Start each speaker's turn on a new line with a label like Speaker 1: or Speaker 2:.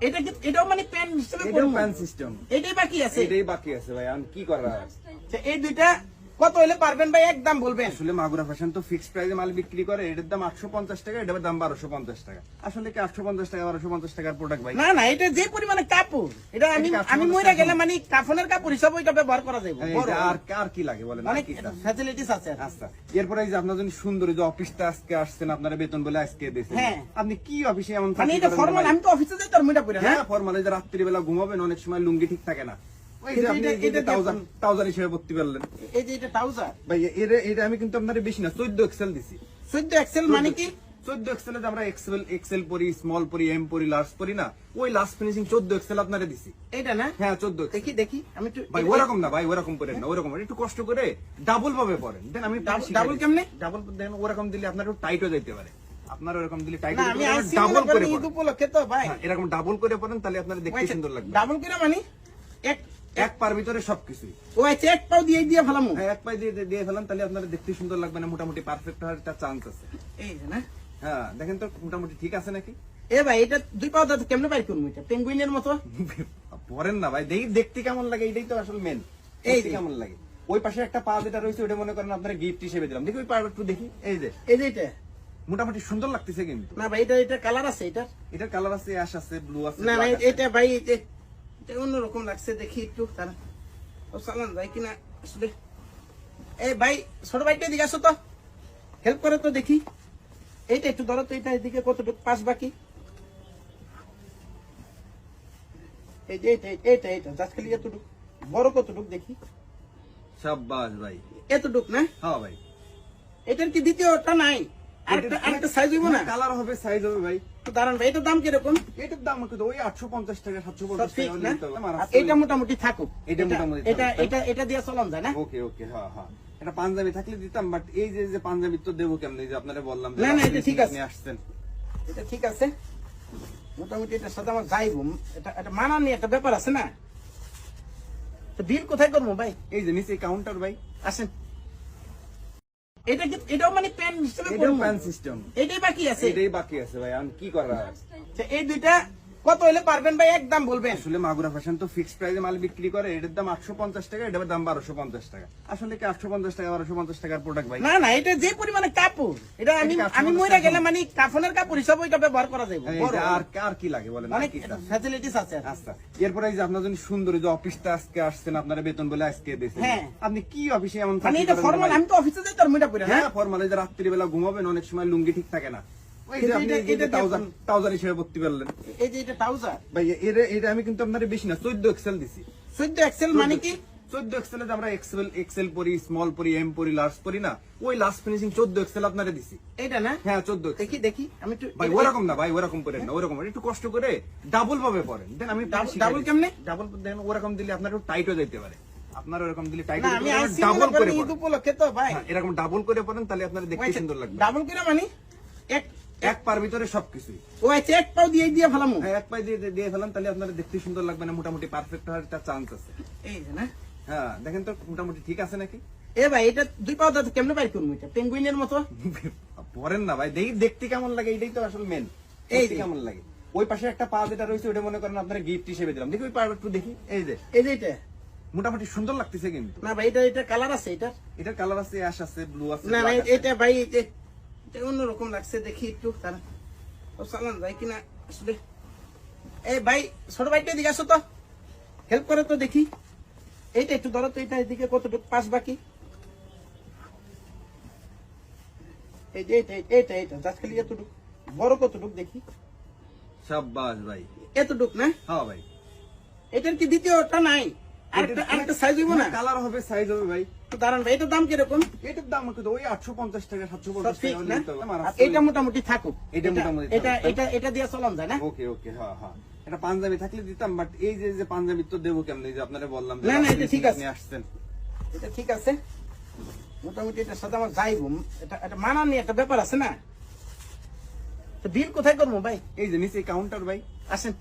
Speaker 1: এটা কি এটাও মানে প্যান সিস্টেম
Speaker 2: এটাও? প্যান সিস্টেম
Speaker 1: এটাই বাকি আছে?
Speaker 2: এটাই বাকি আছে ভাই আমি কি করা?
Speaker 1: আচ্ছা, এই দুইটা কত হলে পারবেন ভাই? একদম বলবেন।
Speaker 2: আসলে মাগুরা ফ্যাশন তো ফিক্সড প্রাইসে মাল বিক্রি করে এটার দাম আটশো পঞ্চাশ টাকা এটার দাম বারোশো পঞ্চাশ টাকা। আসলে কি আটশো পঞ্চাশ টাকা বারোশো পঞ্চাশ টাকার প্রোডাক্ট ভাই?
Speaker 1: না না এটা যে পরিমাণে কাপড় এটা আমি আমি মরে গেলে মানে কাফনের কাপড় হিসাবে এটা ব্যবহার করা যাবে বড়
Speaker 2: আর আর কি লাগে বলেন
Speaker 1: অনেক
Speaker 2: কি
Speaker 1: ফ্যাসিলিটিস আছে
Speaker 2: আচ্ছা এরপরে এই যে আপনার জন্য সুন্দর যে অফিসটা আজকে আসছেন আপনারা বেতন বলে আজকে দিয়েছেন।
Speaker 1: হ্যাঁ।
Speaker 2: আপনি কি অফিসে এমন
Speaker 1: মানে এটা ফর্মাল আমি তো অফিসে যাই তার মুইটা
Speaker 2: হ্যাঁ
Speaker 1: হ্যাঁ
Speaker 2: ফর্মাল এই যে রাত্রিবেলা ঘুমাবেন অনেক সময় লুঙ্গি ঠিক থাকে না। ওই যে
Speaker 1: কিন্তু
Speaker 2: আপনি
Speaker 1: এটা-
Speaker 2: এই যে
Speaker 1: এটা
Speaker 2: ট্রাউজার
Speaker 1: দেখুন।
Speaker 2: ট্রাউজার হিসেবে ভর্তি পারলেন
Speaker 1: এই যে এটা ট্রাউজার
Speaker 2: ভাই এর এটা আমি কিন্তু আপনার বেশি না চোদ্দ এক্সেল দিছি।
Speaker 1: চোদ্দ এক্সেল মানে কি?
Speaker 2: চোদ্দ এক্সেলে আমরা এক্সেল এক্সেল পরি স্মল পরি এম পরি লার্জ পরি না ওই লাস্ট ফিনিশিং চোদ্দ এক্সেল আপনারে দিছি।
Speaker 1: এটা না?
Speaker 2: হ্যাঁ চোদ্দ
Speaker 1: দেখি দেখি আমি একটু
Speaker 2: ভাই ওরকম না ভাই ওরকম করেন না ওরকম একটু কষ্ট করে ডাবল ভাবে পড়েন। দেন আমি
Speaker 1: Double- double কেমনে?
Speaker 2: ডাবল দেন ওরকম দিলে আপনার একটু টাইটও যাইতে পারে। আপনার ওরকম দিলে টাইট
Speaker 1: আমি
Speaker 2: ডাবল করে
Speaker 1: উপলক্ষে তো ভাই।
Speaker 2: হ্যাঁ, এরকম ডাবল করে পড়েন তাহলে আপনার দেখতে সুন্দর লাগবে।
Speaker 1: ডাবল করে মানে? এক
Speaker 2: এক পার ভিতরে সবকিছুই।
Speaker 1: ও আচ্ছা এক পাও দিয়ে দিয়ে ফেলাম?
Speaker 2: হ্যাঁ, এক পাই দিয়ে দিয়ে- ফেলান তাহলে আপনার দেখতে সুন্দর লাগবে না মোটামুটি পারফেক্ট হওয়ার একটা চান্স আছে।
Speaker 1: এই যে না?
Speaker 2: হ্যাঁ দেখেন তো মোটামুটি ঠিক আছে নাকি?
Speaker 1: এ ভাই এটা দুই পাও দাঁত কেমনে বাইর করব এটা? পেঙ্গুইনের মতো?
Speaker 2: পরেন না ভাই দেখি দেখতে কেমন লাগে এটাই তো আসলে মেন
Speaker 1: এই।
Speaker 2: কেমন লাগে। ওই পাশে একটা পা যেটা রয়েছে ওটা মনে করেন আপনার গিফট হিসেবে দিলাম। দেখি ওই পা একটু দেখি। এই যে।
Speaker 1: এই যে এটা?
Speaker 2: মোটামুটি সুন্দর লাগতেছে কিন্তু।
Speaker 1: না ভাই এটা এটা কালার আছে এটা
Speaker 2: এটার কালার আছে অ্যাশ আছে ব্লু আছে
Speaker 1: না। এটা ভাই এটা এটা অন্যরকম লাগছে দেখি একটু তারা। ও যায় কিনা আসলে? এই ভাই ছোট ভাইটা এদিকে আসো তো। হেল্প করে তো দেখি। এইটা একটু ধরো তো এটা এদিকে কতটুকু পাস বাকি। এই যে এইটা এইটা এইটা জাস্ট খালি এতটুকু। বড় কতটুকু দেখি?
Speaker 2: সাব্বাস ভাই।
Speaker 1: এতটুক না?
Speaker 2: হ্যাঁ ভাই।
Speaker 1: এটার কি দ্বিতীয়টা নাই? আরেকটা আরেকটা সাইজ হইব না?
Speaker 2: কালার হবে সাইজ হবে ভাই?
Speaker 1: তো দাঁড়ান ভাই এটার দাম কীরকম?
Speaker 2: এটার দাম কিন্তু ওই আটশো পঞ্চাশ টাকা সাতশো
Speaker 1: সব
Speaker 2: পঞ্চাশ
Speaker 1: ঠিক
Speaker 2: টাকা
Speaker 1: না?
Speaker 2: নিতে হবে। আমার
Speaker 1: আর
Speaker 2: আসলে-
Speaker 1: এটা মোটামুটি থাকুক।
Speaker 2: এটা
Speaker 1: এটা-
Speaker 2: মোটামুটি
Speaker 1: এটা এটা এটা দিয়ে চলান যায় না?
Speaker 2: ওকে ওকে হ্যাঁ হ্যাঁ। এটা পাঞ্জাবি থাকলে দিতাম বাট এই যে যে পাঞ্জাবি তো দেবো কেমন? যে আপনারা বললাম
Speaker 1: না, না, এটা ঠিক আছে।
Speaker 2: নিয়ে আসছেন।
Speaker 1: এটা ঠিক আছে। মোটামুটি এটার সাথে আমার যাইব এটা এটা মানানি একটা ব্যাপার আছে না? তো বিল কোথায় করব ভাই?
Speaker 2: এই যে নিচে কাউন্টার ভাই।
Speaker 1: আসেন। এটা কি এটাও মানে প্যান সিস্টেম
Speaker 2: এটাও প্যান সিস্টেম
Speaker 1: এটাই বাকি আছে?
Speaker 2: এটাই বাকি আছে ভাই আমি কি করা?
Speaker 1: তো এই দুইটা কত হলে পারবেন ভাই? একদম বলবেন।
Speaker 2: আসলে মাগুরা ফ্যাশন তো ফিক্সড প্রাইসে মাল বিক্রি করে এটার দাম আটশো পঞ্চাশ টাকা এটার দাম বারোশো পঞ্চাশ টাকা। আসলে কি আটশো পঞ্চাশ টাকা বারোশো পঞ্চাশ টাকার প্রোডাক্ট ভাই?
Speaker 1: না না এটা যে পরিমাণে কাপড় এটা আমি আমি
Speaker 2: এখন।
Speaker 1: গেলে মানে কাফনের কাপড় হিসাবে এটা ব্যবহার করা যাবে
Speaker 2: আর আর কি লাগে বলেন
Speaker 1: অনেক ফ্যাসিলিটিস আছে।
Speaker 2: আচ্ছা এরপরে এই যে আপনার জন্য সুন্দর যে অফিসটা আজকে আসছেন আপনারা বেতন বলে আজকে দিয়েছেন।
Speaker 1: হ্যাঁ।
Speaker 2: আপনি কি অফিসে এমন
Speaker 1: মানে এটা ফর্মাল আমি তো অফিসে যাই তার মুইটা পড়ে হ্যাঁ
Speaker 2: হ্যাঁ? ফর্মাল এই যে রাত্রিবেলা ঘুমাবেন অনেক সময় লুঙ্গি ঠিক থাকে না। ওই যে
Speaker 1: কিন্তু
Speaker 2: আপনি
Speaker 1: এটা-
Speaker 2: এই যে
Speaker 1: এটা
Speaker 2: ট্রাউজার
Speaker 1: দেখুন।
Speaker 2: ট্রাউজার হিসেবে ভর্তি পারলেন
Speaker 1: এই যে এটা ট্রাউজার
Speaker 2: ভাই এর এটা আমি কিন্তু আপনার বেশি না চোদ্দ এক্সেল দিছি।
Speaker 1: চোদ্দ এক্সেল মানে কি?
Speaker 2: চোদ্দ এক্সেলে আমরা এক্সেল এক্সেল পরি স্মল পরি এম পরি লার্জ পরি না ওই লাস্ট ফিনিশিং চোদ্দ এক্সেল আপনারে দিছি।
Speaker 1: এটা না?
Speaker 2: হ্যাঁ চোদ্দ
Speaker 1: দেখি দেখি আমি একটু
Speaker 2: ভাই ওরকম না ভাই ওরকম করেন না ওরকম একটু কষ্ট করে ডাবল ভাবে পড়েন। দেন আমি
Speaker 1: কেমনে?
Speaker 2: ডাবল দেন ওরকম দিলে আপনার একটু টাইটও যাইতে পারে। আপনার ওরকম দিলে টাইট ডাবল করে পড়েন।
Speaker 1: উপলক্ষে তো ভাই।
Speaker 2: হ্যাঁ, এরকম ডাবল করে পড়েন তাহলে আপনার দেখতে সুন্দর লাগবে।
Speaker 1: ডাবল করে মানে? এক
Speaker 2: এক পার ভিতরে সবকিছুই।
Speaker 1: ও আচ্ছা এক পাও দিয়ে দিয়ে ফেলাম?
Speaker 2: হ্যাঁ, এক পাই দিয়ে দিয়ে ফেলান তাহলে আপনার দেখতে সুন্দর লাগবে না মোটামুটি পারফেক্ট হওয়ার একটা চান্স আছে।
Speaker 1: এই না।
Speaker 2: হ্যাঁ দেখেন তো মোটামুটি ঠিক আছে নাকি?
Speaker 1: এ ভাই এটা দুই পাও দাঁত কেমনে বাইর করব এটা? পেঙ্গুইনের মতো?
Speaker 2: পরেন না ভাই দেখি দেখতে কেমন লাগে এটাই তো আসলে মেন
Speaker 1: এই।
Speaker 2: কেমন লাগে। ওই পাশে একটা পা যেটা রয়েছে ওটা মনে করেন আপনার গিফট হিসেবে দিলাম। দেখি ওই পা একটু দেখি। এই যে।
Speaker 1: এই যে এটা।
Speaker 2: মোটামুটি সুন্দর লাগতেছে কিন্তু।
Speaker 1: না ভাই এটা এটা কালার আছে এটা।
Speaker 2: এটার কালার আছে অ্যাশ আছে ব্লু আছে
Speaker 1: না। এটা ভাই এটা এটা অন্যরকম লাগছে দেখি একটু তারা চালান যায় কিনা আসলে। এই ভাই ছোট ভাইটা এদিকে আসো তো। হেল্প করে তো দেখি। এইটা একটু ধরো তো এটা এদিকে কতটুকু পাস বাকি। এই যে এইটা এইটা এইটা জাস্ট খালি এতটুকু। বড় কতটুকু দেখি।
Speaker 2: সাব্বাস ভাই।
Speaker 1: এতটুক না?
Speaker 2: হ্যাঁ ভাই।
Speaker 1: এটার কি দ্বিতীয়টা নাই? আরেকটা আরেকটা সাইজ হইব না?
Speaker 2: কালার হবে সাইজ হবে ভাই।
Speaker 1: দাঁড়ান ভাই এটার দাম কীরকম?
Speaker 2: এটার দাম কিন্তু ওই আটশো পঞ্চাশ টাকা সাতশো পঞ্চাশ টাকা
Speaker 1: না?
Speaker 2: নিতে হবে। আমার
Speaker 1: আর
Speaker 2: আসলে-
Speaker 1: এটা মোটামুটি থাকুক।
Speaker 2: এটা মোটামুটি
Speaker 1: এটা এটা এটা দিয়ে চলান যায় না?
Speaker 2: ওকে ওকে হ্যাঁ হ্যাঁ। এটা পাঞ্জাবি থাকলে দিতাম বাট এই যে যে পাঞ্জাবি তো দেবো কেমন? যে আপনারা বললাম
Speaker 1: না, না, এটা ঠিক আছে।
Speaker 2: আসছেন।
Speaker 1: এটা ঠিক আছে। মোটামুটি এটার সাথে আমার যাইব। এটা এটা মানানি একটা ব্যাপার আছে না? তো বিল কোথায় করব ভাই?
Speaker 2: এই যে নিচে কাউন্টার ভাই।
Speaker 1: আসেন।